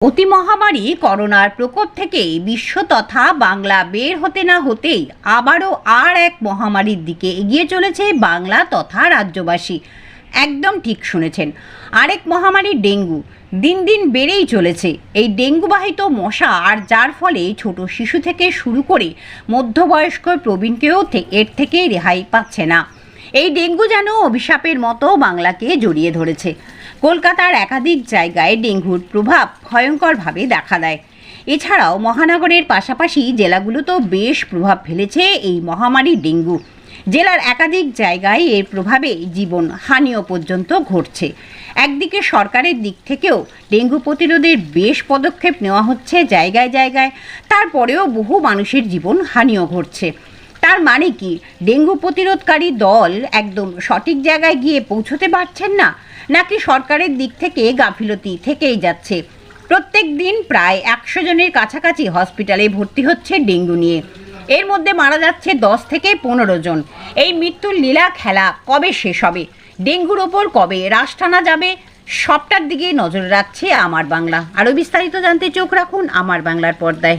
অতি মহামারী করোনার প্রকোপ থেকে বিশ্ব তথা বাংলা বের হতে না হতেই আবারও আর এক মহামারীর দিকে এগিয়ে চলেছে বাংলা তথা রাজ্যবাসী। একদম ঠিক শুনেছেন, আরেক মহামারী ডেঙ্গু। দিন দিন বেড়েই চলেছে। এই ডেঙ্গুবাহিত মশা আর যার ফলে ছোট শিশু থেকে শুরু করে মধ্যবয়স্ক প্রবীণকেও এর থেকে রেহাই পাচ্ছে না। এই ডেঙ্গু যেন অভিশাপের মতো বাংলাকে জড়িয়ে ধরেছে। কলকাতার একাধিক জায়গায় ডেঙ্গুর প্রভাব ভয়ঙ্করভাবে দেখা দেয়। এছাড়াও মহানগরের পাশাপাশি জেলাগুলোতেও বেশ প্রভাব ফেলেছে এই মহামারী ডেঙ্গু। জেলার একাধিক জায়গায় এর প্রভাবে জীবন হানিও পর্যন্ত ঘটছে। একদিকে সরকারের দিক থেকেও ডেঙ্গু প্রতিরোধের বেশ পদক্ষেপ নেওয়া হচ্ছে জায়গায় জায়গায়। তারপরেও বহু মানুষের জীবন হানিও ঘটছে। তার মানে কি? ডেঙ্গু প্রতিরোধকারী দল একদম সঠিক জায়গায় গিয়ে পৌঁছতে পারছেন না? নাকি সরকারের দিক থেকে গাফিলতি থেকেই যাচ্ছে? প্রত্যেক দিন প্রায় একশো জনের কাছাকাছি হসপিটালে ভর্তি হচ্ছে ডেঙ্গু নিয়ে। এর মধ্যে মারা যাচ্ছে দশ থেকে পনেরো জন। এই মৃত্যুর লীলা খেলা কবে শেষ হবে? ডেঙ্গুর ওপর কবে রাশ টানা যাবে? সবটার দিকে নজর রাখছে আমার বাংলা। আরও বিস্তারিত জানতে চোখ রাখুন আমার বাংলার পর্দায়।